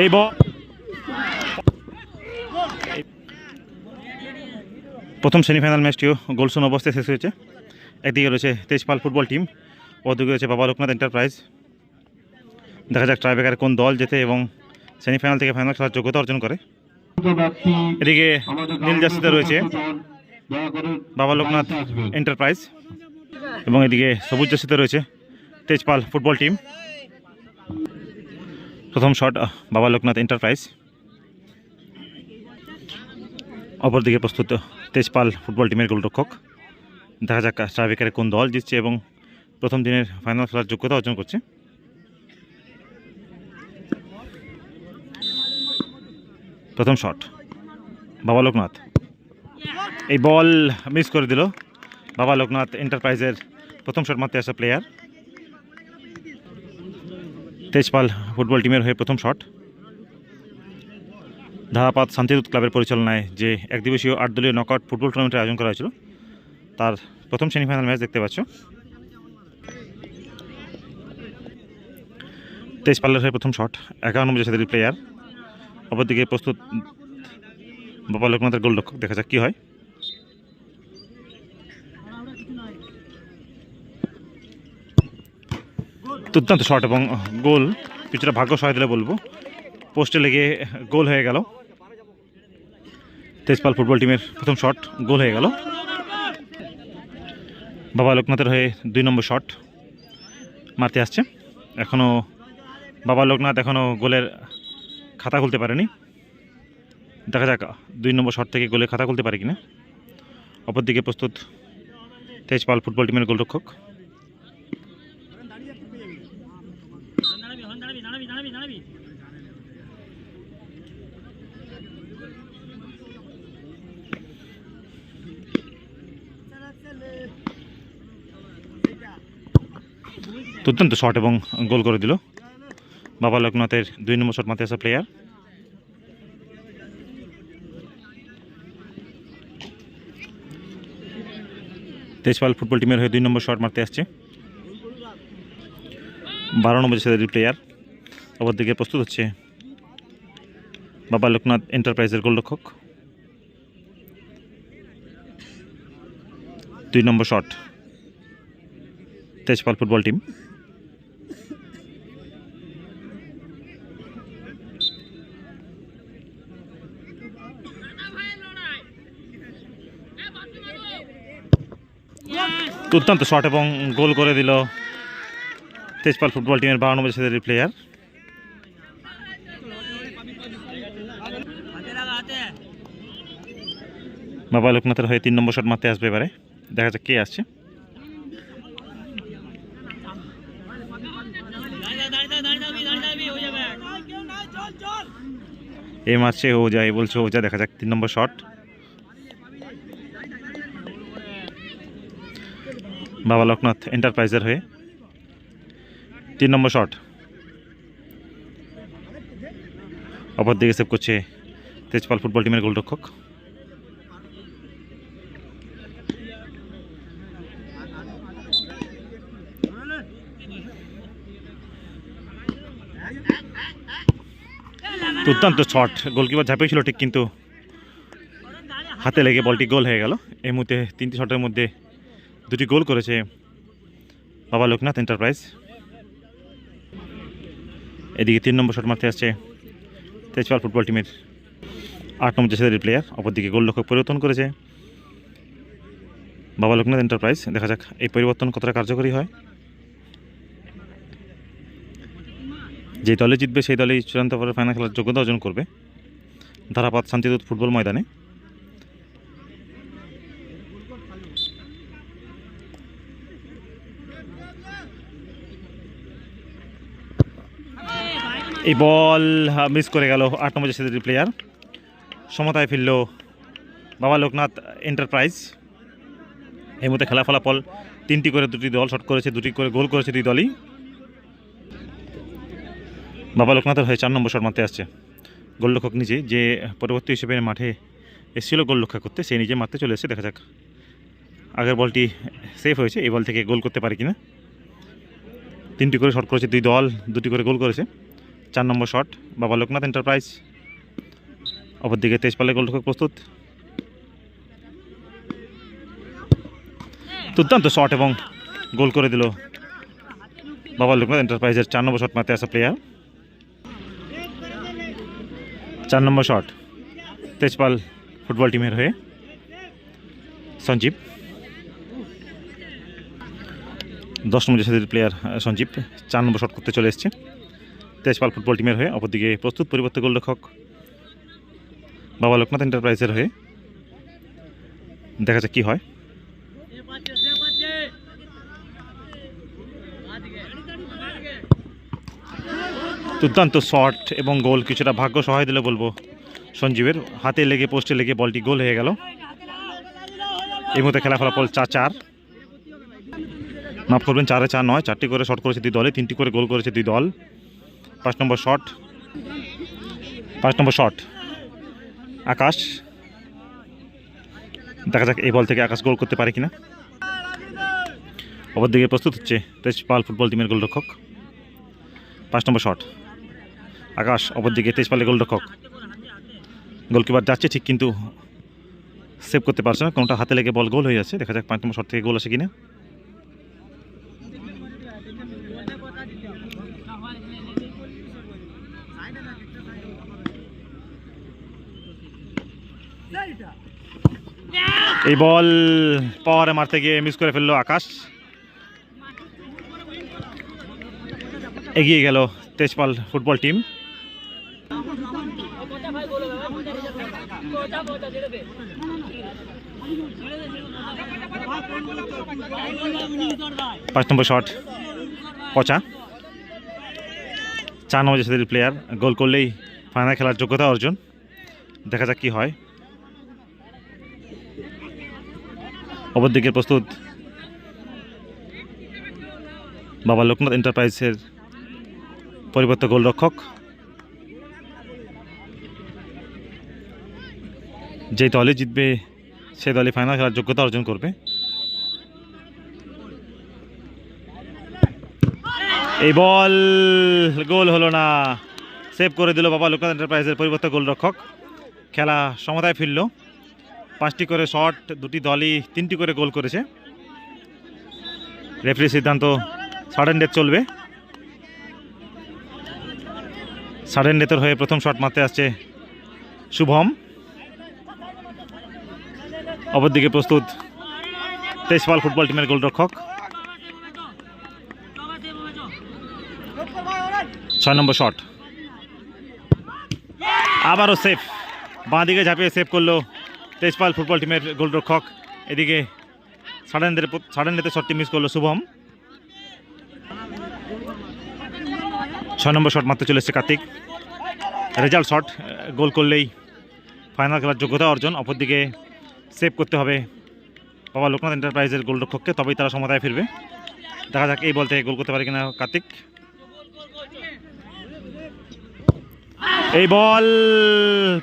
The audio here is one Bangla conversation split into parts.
এই বল। প্রথম সেমিফাইনাল ম্যাচটিও গোলশূন্য অবস্থায় শেষ হয়েছে। একদিকে রয়েছে তেজপাল ফুটবল টিম ওদিকে রয়েছে বাবা লোকনাথ এন্টারপ্রাইজ। দেখা যাক ট্রাইবেকার কোন দল জেতে এবং সেমিফাইনাল থেকে ফাইনাল খেলার যোগ্যতা অর্জন করে। এদিকে নীল জার্সিতে রয়েছে বাবা লোকনাথ এন্টারপ্রাইজ এবং এদিকে সবুজ জার্সিতে রয়েছে তেজপাল ফুটবল টিম। প্রথম শট বাবা লোকনাথ এন্টারপ্রাইজ। অপরদিকে প্রস্তুত তেজপাল ফুটবল টিমের গোলরক্ষক। দেখা যাক ট্রাইবেকারে কোন দল জিতছে এবং প্রথম দিনের ফাইনাল খেলার যোগ্যতা অর্জন করছে। প্রথম শট, বাবা লোকনাথ। এই বল মিস করে দিল। বাবা লোকনাথ এন্টারপ্রাইজের প্রথম শট মারতে আসা প্লেয়ার তেজপাল ফুটবল টিমের হয়ে প্রথম শট। ধারাপাত শান্তিদূত ক্লাবের পরিচালনায় যে একদিবসীয় আট দলীয় নকআউট ফুটবল টুর্নামেন্টের আয়োজন করা হয়েছিল, তার প্রথম সেমিফাইনাল ম্যাচ দেখতে পাচ্ছ। তেজপালের হয়ে প্রথম শট, একান্ন সাথে প্লেয়ার অপরদিকে প্রস্তুত বাবা লোকনাথের গোলরক্ষক, দেখা যাক কী হয়। দুর্দান্ত শট এবং গোল। কিছুটা ভাগ্য সহায় দিলে বলব। পোস্টে লেগে গোল হয়ে গেল। তেজপাল ফুটবল টিমের প্রথম শট গোল হয়ে গেল। বাবা লোকনাথের হয়ে দুই নম্বর শট মারতে আসছে। এখনও বাবা লোকনাথ এখনও গোলের খাতা খুলতে পারেনি। দেখা যাক দুই নম্বর শট থেকে গোলের খাতা খুলতে পারে কিনা। অপরদিকে প্রস্তুত তেজপাল ফুটবল টিমের গোলরক্ষক। দুর্দান্ত শট এবং গোল করে দিল। বাবা লোকনাথের দুই নম্বর শট মাথায় আসা প্লেয়ার তেজপাল ফুটবল টিমের হয়ে দুই নম্বর শট মারতে আসছে। বারো নম্বর সাথে প্লেয়ার অপরদিকে প্রস্তুত হচ্ছে বাবা লোকনাথ এন্টারপ্রাইজের গোলরক্ষক। দুই নম্বর শট তেজপাল ফুটবল টিম দুর্দান্ত শট এবং গোল করে দিল তেজপাল ফুটবল টিমের বারো নম্বর সাথে প্লেয়ার বাবা লোকনাথের হয়ে তিন নম্বর শট মারতে আসবে এবারে। দেখা যাক কে আসছে। এই মারছে ও যায়, বলছে ও যা দেখা যাক, তিন নম্বর শট বাবা লোকনাথ এন্টারপ্রাইজের হয়ে। তিন নম্বর শট। অপর দিকে সেভ করছে তেজপাল ফুটবল টিমের গোলরক্ষক। দুর্দান্ত শট। গোলকিপার ঝাঁপিয়েছিল ঠিক কিন্তু হাতে লেগে বলটি গোল হয়ে গেল। এই মুহূর্তে তিনটি শটের মধ্যে দুটি গোল করেছে বাবা লোকনাথ এন্টারপ্রাইজ। এদিকে তিন নম্বর শট মারতে আসছে তেজপাল ফুটবল টিমের আট নম্বর জেসেদের প্লেয়ার অপরদিকে গোলরক্ষক পরিবর্তন করেছে বাবা লোকনাথ এন্টারপ্রাইজ। দেখা যাক এই পরিবর্তন কতটা কার্যকরী হয়। যে দলে জিতবে সেই দলেই চূড়ান্ত পরে ফাইনাল খেলার যোগ্যতা অর্জন করবে। ধারাপাত শান্তিদূত ফুটবল ময়দানে। এই বল মিস করে গেল আট নম্বর জেসিদের প্লেয়ার সমতায় ফিরল বাবা লোকনাথ এন্টারপ্রাইজ এই মধ্যে খেলা ফলাফল তিনটি করে দুটি দল শট করেছে, দুটি করে গোল করেছে দুই দলই। বাবা লোকনাথের হয়ে চার নম্বর শট মারতে আসছে। গোলরক্ষক নিজে যে পরবর্তী হিসেবে মাঠে এসেছিল গোল রক্ষা করতে, সে নিজে মারতে চলে এসেছে, দেখা যাক। আগের বলটি সেফ হয়েছে, এই বল থেকে গোল করতে পারে কিনা। তিনটি করে শট করেছে দুই দল, দুটি করে গোল করেছে। চার নম্বর শট। বাবা লোকনাথ এন্টারপ্রাইজ। অপরদিকে তেজপালের গোলরক্ষক প্রস্তুত। দুর্দান্ত শট এবং গোল করে দিল বাবা লোকনাথ এন্টারপ্রাইজের চার নম্বর শট মারতে আসা প্লেয়ার চার নম্বর শট তেজপাল ফুটবল টিমের হয়ে। সঞ্জীব। দশ নম্বর জাতীয় প্লেয়ার সঞ্জীব, চার নম্বর শট করতে চলে এসছে। তেজপাল ফুটবল টিমের হয়ে অপরদিকে প্রস্তুত পরিবর্তে গোলরক্ষক বাবা লোকনাথ এন্টারপ্রাইজের হয়ে দেখা যাক কী হয়। দুর্দান্ত শট এবং গোল কিছুটা ভাগ্য সহায় দিলে বলব সঞ্জীবের। হাতে লেগে, পোস্টে লেগে বলটি গোল হয়ে গেল। এই মুহূর্তে খেলা ফলাফল চার চার। মাফ করবেন, চারে চার নয়, চারটি করে শট করেছে দুই দলে, তিনটি করে গোল করেছে দুই দল। পাঁচ নম্বর শট। পাঁচ নম্বর শট। আকাশ। দেখা যাক এই বল থেকে আকাশ গোল করতে পারে কিনা। অপরদিকে প্রস্তুত হচ্ছে তেজপাল ফুটবল টিমের গোলরক্ষক। পাঁচ নম্বর শট। আকাশ অপরদিকে তেজপালের গোলরক্ষক। গোলকিপার যাচ্ছে ঠিক কিন্তু সেভ করতে পারছে না, কোনটা হাতে লেগে বল গোল হয়ে যাচ্ছে। দেখা যাক পাঁচ নম্বর শট থেকে গোল আসে কিনা। এই বল পাওয়ারে মারতে গিয়ে মিস করে ফেলল আকাশ। এগিয়ে গেল তেজপাল ফুটবল টিম পাঁচ নম্বর শট পচা। চার নম্বর প্লেয়ার গোল করলেই ফাইনাল খেলার যোগ্যতা অর্জন। দেখা যাক কি হয়। অপরদিকে প্রস্তুত বাবা লোকনাথ এন্টারপ্রাইজের পরিবর্তে গোলরক্ষক যে দলে জিতবে, সে দলে ফাইনাল খেলার যোগ্যতা অর্জন করবে। এই বল, গোল হলো না। সেভ করে দিল বাবা লোকনাথ এন্টারপ্রাইজের পরিবর্তে গোলরক্ষক। খেলা সমতায় ফিরল। পাঁচটি করে শট, দুটি দলই তিনটি করে গোল করেছে। রেফারি সিদ্ধান্ত সাডেন ডেথ চলবে। সাডেন ডেথের হয়ে প্রথম শট মারতে আসছে শুভম। অপরদিকে প্রস্তুত তেজপাল ফুটবল টিমের গোলরক্ষক। ছয় নম্বর শট। আবারও সেফ। বাঁ দিকে ঝাঁপিয়ে সেভ করল তেজপাল ফুটবল টিমের গোলরক্ষক। এদিকে সাডেনদের সাডেনদেতে শটটি মিস করল শুভম। ছয় নম্বর শট মারতে চলে এসছে কার্তিক। রেজাল্ট শট গোল করলেই ফাইনাল খেলার যোগ্যতা অর্জন। অপরদিকে সেভ করতে হবে বাবা লোকনাথ এন্টারপ্রাইজের গোলরক্ষককে, তবেই তারা সমতায় ফিরবে। দেখা যাক এই বল থেকে গোল করতে পারে কিনা কার্তিক। এই বল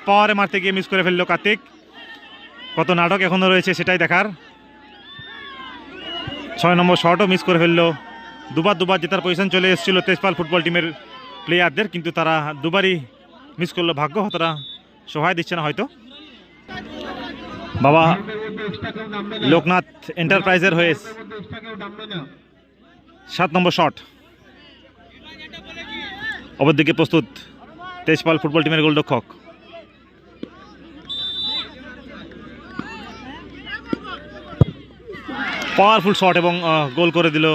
পাওয়ারে মারতে গিয়ে মিস করে ফেলল কার্তিক। কত নাটক এখনও রয়েছে সেটাই দেখার। ছয় নম্বর শটও মিস করে ফেলল। দুবার দুবার জেতার পজিশন চলে এসেছিল তেজপাল ফুটবল টিমের প্লেয়ারদের কিন্তু তারা দুবারই মিস করল। ভাগ্য তারা সহায় দিচ্ছে না হয়তো। বাবা লোকনাথ এন্টারপ্রাইজের হয়ে সাত নম্বর শট অপরদিকে প্রস্তুত তেজপাল ফুটবল টিমের গোলরক্ষক। পাওয়ারফুল শট এবং গোল করে দিল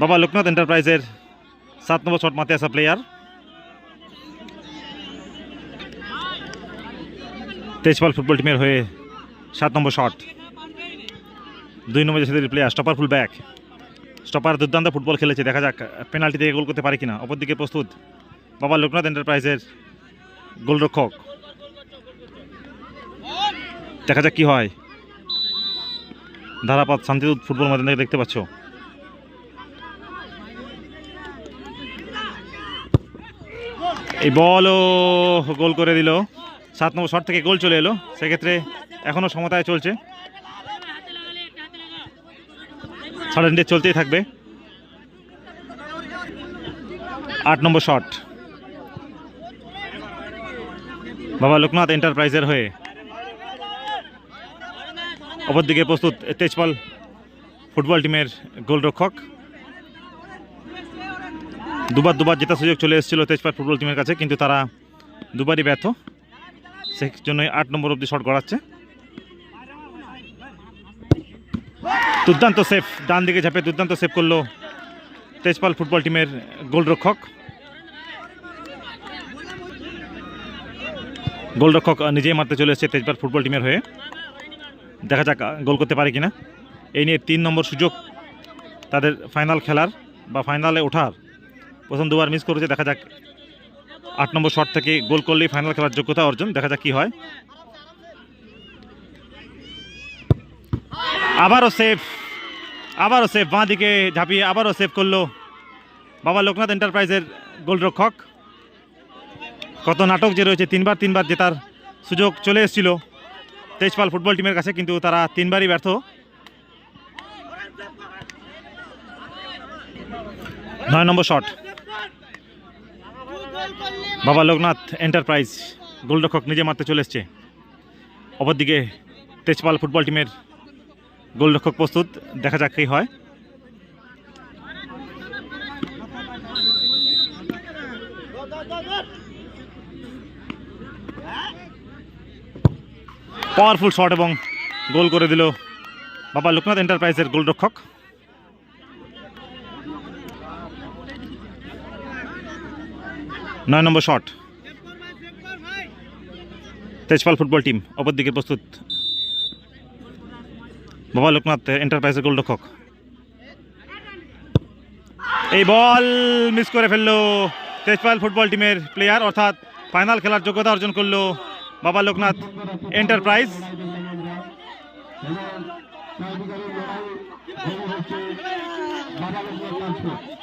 বাবা লোকনাথ এন্টারপ্রাইজের সাত নম্বর শট মাতে আসা প্লেয়ার তেজপাল ফুটবল টিমের হয়ে সাত নম্বর শট। দুই নম্বর যে player stopper full back stopper দুর্দান্ত ফুটবল খেলেছে, দেখা যাক পেনাল্টি থেকে গোল করতে পারে কিনা। অপরদিকে প্রস্তুত বাবা লোকনাথ এন্টারপ্রাইজের গোলরক্ষক। দেখা যাক কি হয়। ধারাপাত শান্তিদূত ফুটবল ময়দান থেকে দেখতে পাচ্ছ? এই বলও গোল করে দিল। সাত নম্বর শট থেকে গোল চলে এলো। সেক্ষেত্রে এখনও সমতায় চলছে। সাড়ে চলতেই থাকবে। আট নম্বর শট। বাবা লোকনাথ এন্টারপ্রাইজের হয়ে অপরদিকে প্রস্তুত তেজপাল ফুটবল টিমের গোলরক্ষক। দুবার দুবার জেতার সুযোগ চলে এসেছিল তেজপাল ফুটবল টিমের কাছে, কিন্তু তারা দুবারই ব্যর্থ। সেই জন্যই আট নম্বর অব্দি শট গড়াচ্ছে। দুর্দান্ত সেফ ডান দিকে ঝাঁপে দুর্দান্ত সেভ করল তেজপাল ফুটবল টিমের গোলরক্ষক। গোলরক্ষক নিজেই মারতে চলে এসেছে তেজপাল ফুটবল টিমের হয়ে। দেখা যাক গোল করতে পারে কিনা। এই নিয়ে তিন নম্বর সুযোগ তাদের ফাইনাল খেলার বা ফাইনালে ওঠার। প্রথম দুবার মিস করেছে, দেখা যাক। আট নম্বর শট থেকে গোল করলেই ফাইনাল খেলার যোগ্যতা অর্জন, দেখা যাক কি হয়। আবারও সেফ আবারও সেফ বাঁ দিকে ঝাঁপিয়ে আবারও সেভ করল বাবা লোকনাথ এন্টারপ্রাইজের গোলরক্ষক। কত নাটক যে রয়েছে, তিনবার তিনবার জেতার সুযোগ চলে এসেছিল। তেজপাল ফুটবল টিমের কাছে কিন্তু তারা তিনবারই ব্যর্থ। নয় নম্বর শট। বাবা লোকনাথ এন্টারপ্রাইজ, গোলরক্ষক নিজে মারতে চলে এসছে। অপরদিকে তেজপাল ফুটবল টিমের গোলরক্ষক প্রস্তুত, দেখা যাক কী হয়। পাওয়ারফুল শট এবং গোল করে দিল বাবা লোকনাথ এন্টারপ্রাইজের গোলরক্ষক। নয় নম্বর শট। তেজপাল ফুটবল টিম অপরদিকে প্রস্তুত। বাবা লোকনাথ এন্টারপ্রাইজের গোলরক্ষক। এই বল মিস করে ফেলল তেজপাল ফুটবল টিমের প্লেয়ার, অর্থাৎ ফাইনাল খেলার যোগ্যতা অর্জন করল বাবা লোকনাথ এন্টারপ্রাইজ। বাবা লোকনাথ